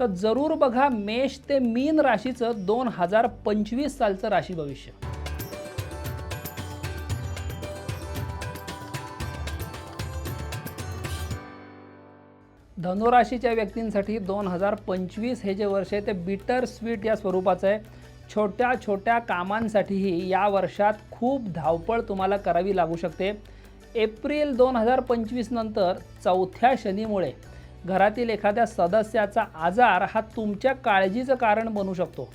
तर जरूर बघा मेष ते मीन राशीचं दोन हजार पंचवीस सालचं राशी भविष्य. धनुराशीच्या व्यक्तींसाठी दोन हजार पंचवीस हे जे वर्ष आहे ते बिटर स्वीट या स्वरूपाचं आहे. छोट्या छोट्या कामांसाठीही या वर्षात खूप धावपळ तुम्हाला करावी लागू शकते. एप्रिल दोन हजार पंचवीस नंतर चौथ्या शनीमुळे घरातील एखाद्या सदस्याचा आजार हा तुमच्या काळजीचं कारण बनू शकतो.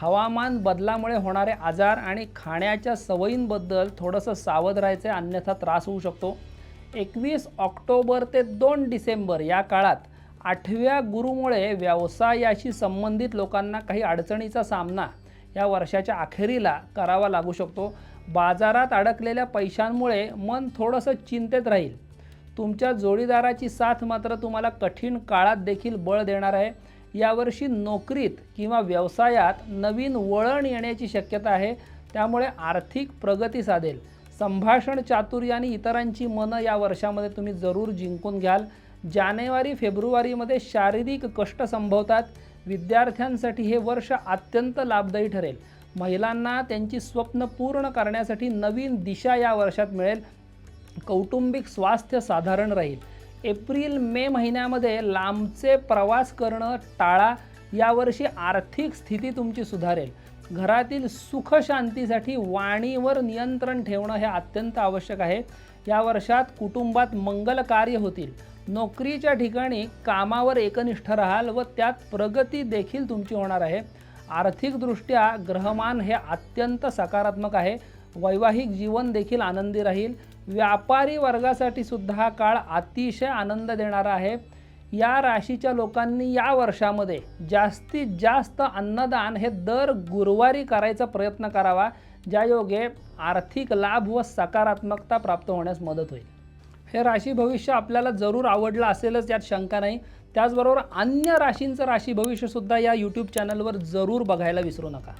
हवामान बदलामुळे होणारे आजार आणि खाण्याच्या सवयींबद्दल थोडंसं सावध राहायचं अन्यथा त्रास होऊ शकतो. एकवीस ऑक्टोबर ते दोन डिसेंबर या काळात आठव्या गुरुमुळे व्यवसायाशी संबंधित लोकांना काही अडचणीचा सामना या वर्षाच्या अखेरीला करावा लागू शकतो. बाजारात अडकलेल्या पैशांमुळे मन थोडंसं चिंतेत राहील. तुमच्या जोडीदाराची साथ मात्र तुम्हाला कठीण काळात देखील बळ देणार आहे. यावर्षी नोकरीत किंवा व्यवसायात नवीन वळण येण्याची शक्यता आहे. त्यामुळे आर्थिक प्रगती साधेल. संभाषण चातुर्य आणि इतरांची मनं या वर्षामध्ये तुम्ही जरूर जिंकून घ्याल. जानेवारी फेब्रुवारीमध्ये शारीरिक कष्ट संभवतात. विद्यार्थ्यांसाठी हे वर्ष अत्यंत लाभदायी ठरेल. महिलांना त्यांची स्वप्न पूर्ण करण्यासाठी नवीन दिशा या वर्षात मिळेल. कौटुंबिक स्वास्थ्य साधारण राहील. एप्रिल मे महिन्यामध्ये लांबचे प्रवास करणं टाळा यावर्षी आर्थिक स्थिती तुमची सुधारेल. घरातील सुखशांतीसाठी वाणीवर नियंत्रण ठेवणं हे अत्यंत आवश्यक आहे. या वर्षात कुटुंबात मंगल कार्य होतील. नोकरीच्या ठिकाणी कामावर एकनिष्ठ राहाल व त्यात प्रगती देखील तुमची होणार आहे. आर्थिकदृष्ट्या ग्रहमान हे अत्यंत सकारात्मक आहे. वैवाहिक जीवन देखील आनंदी राहील. व्यापारी वर्गासाठी सुद्धा हा काळ अतिशय आनंद देणारा आहे. या राशीच्या लोकांनी या वर्षामध्ये जास्तीत जास्त अन्नदान हे दर गुरुवारी करायचा प्रयत्न करावा. ज्यायोगे आर्थिक लाभ व सकारात्मकता प्राप्त होण्यास मदत होईल. हे राशी भविष्य आपल्याला जरूर आवडलं असेलच यात शंका नाही. त्याचबरोबर अन्य राशींचं राशी भविष्यसुद्धा या यूट्यूब चॅनलवर जरूर बघायला विसरू नका.